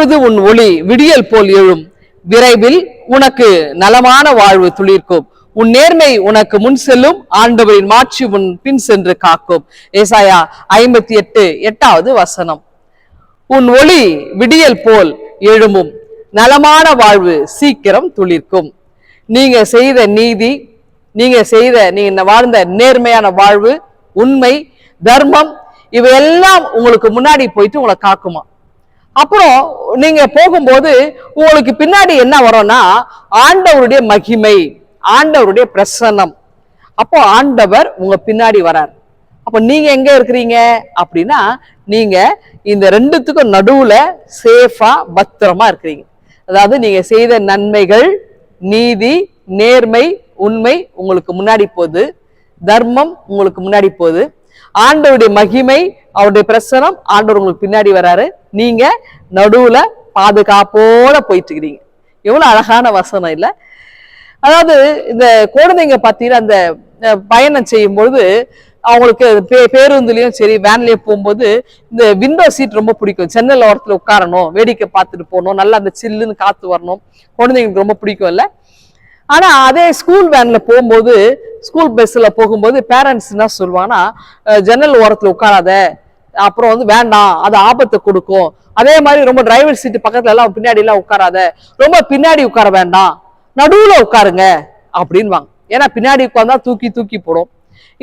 அப்பொழுது உன் ஒளி விடியல் போல் எழும். விரைவில் உனக்கு நலமான வாழ்வு துளிர்க்கும். உன் நேர்மை உனக்கு முன் செல்லும். ஆண்டவரின் மாட்சி உன் பின் சென்று காக்கும். ஏசாயா ஐம்பத்தி எட்டு எட்டாவது வசனம். உன் ஒளி விடியல் போல் எழும்பும் நலமான வாழ்வு சீக்கிரம் துளிர்க்கும். நீங்க செய்த நீதி நீங்க செய்த நீங்க வாழ்ந்த நேர்மையான வாழ்வு உண்மை தர்மம் இவையெல்லாம் உங்களுக்கு முன்னாடி போயிட்டு உங்களை காக்குமா? அப்புறம் நீங்க போகும்போது உங்களுக்கு பின்னாடி என்ன வரும்னா ஆண்டவருடைய மகிமை ஆண்டவருடைய பிரசன்னம். அப்போ ஆண்டவர் உங்க பின்னாடி வரார். அப்போ நீங்க எங்க இருக்கிறீங்க? அப்படின்னா நீங்க இந்த ரெண்டுத்துக்கும் நடுவுல சேஃபா பத்திரமா இருக்கிறீங்க. அதாவது நீங்க செய்த நன்மைகள் நீதி நேர்மை உண்மை உங்களுக்கு முன்னாடி போகுது. தர்மம் உங்களுக்கு முன்னாடி போகுது. ஆண்டவருடைய மகிமை அவருடைய பிரசனம் ஆண்டவர் உங்களுக்கு பின்னாடி வராரு. நீங்க நடுவுல பாதுகாப்போட போயிட்டு இருக்கிறீங்க எவ்வளவு அழகான வசனம் இல்ல? அதாவது இந்த குழந்தைங்க பார்த்தீங்கன்னா அந்த பயணம் செய்யும் பொழுது அவங்களுக்கு பே பேருந்துலேயும் சரி வேன்லேயும் போகும்போது இந்த விண்டோ சீட் ரொம்ப பிடிக்கும். ஜன்னல் ஓரத்தில் உட்காரணும் வேடிக்கை பார்த்துட்டு போகணும் நல்லா அந்த சில்லுன்னு காற்று வரணும். குழந்தைங்களுக்கு ரொம்ப பிடிக்கும் இல்லை? ஆனால் அதே ஸ்கூல் வேனில் போகும்போது ஸ்கூல் பஸ்ஸில் போகும்போது பேரண்ட்ஸ் என்ன சொல்லுவாங்கன்னா ஜன்னல் ஓரத்தில் உட்காராத அப்புறம் வந்து வேண்டாம் அது ஆபத்தை கொடுக்கும். அதே மாதிரி ரொம்ப டிரைவர் சீட்டு பக்கத்துல எல்லாம் பின்னாடி எல்லாம் உட்காராத ரொம்ப பின்னாடி உட்கார வேண்டாம் நடுவுல உட்காருங்க அப்படின்வாங்க ஏன்னா பின்னாடி உட்கார்ந்தா தூக்கி தூக்கி போடும்.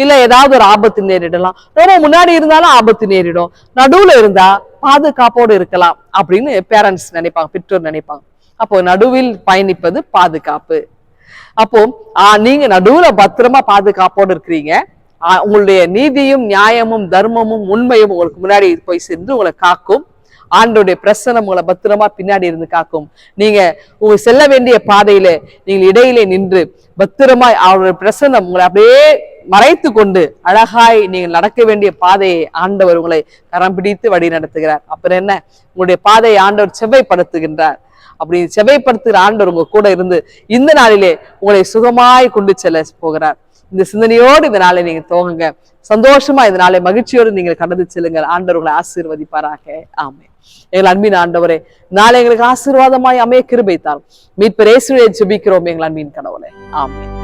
இல்ல ஏதாவது ஒரு ஆபத்து நேரிடலாம். ரொம்ப முன்னாடி இருந்தாலும் ஆபத்து நேரிடும். நடுவுல இருந்தா பாதுகாப்போடு இருக்கலாம் அப்படின்னு பேரண்ட்ஸ் நினைப்பாங்க பெற்றோர் நினைப்பாங்க. அப்போ நடுவில் பயணிப்பது பாதுகாப்பு. அப்போ நீங்க நடுவுல பத்திரமா பாதுகாப்போடு இருக்கிறீங்க. உங்களுடைய நீதியும் நியாயமும் தர்மமும் உண்மையும் உங்களுக்கு முன்னாடி போய் சென்று உங்களை காக்கும். ஆண்டோடைய பிரசனம் உங்களை பத்திரமா பின்னாடி இருந்து காக்கும். நீங்க உங்க செல்ல வேண்டிய பாதையில நீங்கள் இடையிலே நின்று பத்திரமாய் அவருடைய பிரசனம் உங்களை அப்படியே மறைத்து கொண்டு அழகாய் நீங்கள் நடக்க வேண்டிய பாதையை ஆண்டவர் உங்களை கரம் பிடித்து வழி நடத்துகிறார் அப்புறம் என்ன? உங்களுடைய பாதையை ஆண்டவர் செவ்வைப்படுத்துகின்றார். அப்படி செவைப்படுத்துகிற ஆண்டவர் உங்க கூட இருந்து இந்த நாளிலே உங்களை சுகமாய் கொண்டு செல்ல போகிறார். இந்த சிந்தனையோடு இந்த நாளை நீங்க தோங்குங்க சந்தோஷமா இந்த நாளை மகிழ்ச்சியோடு நீங்கள் கடந்து செல்லுங்கள். ஆண்டவர் உங்களை ஆசீர்வதிப்பாராக. ஆமே எங்கள் அன்பின் ஆண்டவரே நாளை எங்களுக்கு ஆசீர்வாதமாய் அமைய கிருபை தாரும். மீட்பர் இயேசுவை ஜெபிக்கிறோம் எங்கள் அன்பின் கடவுளே ஆமே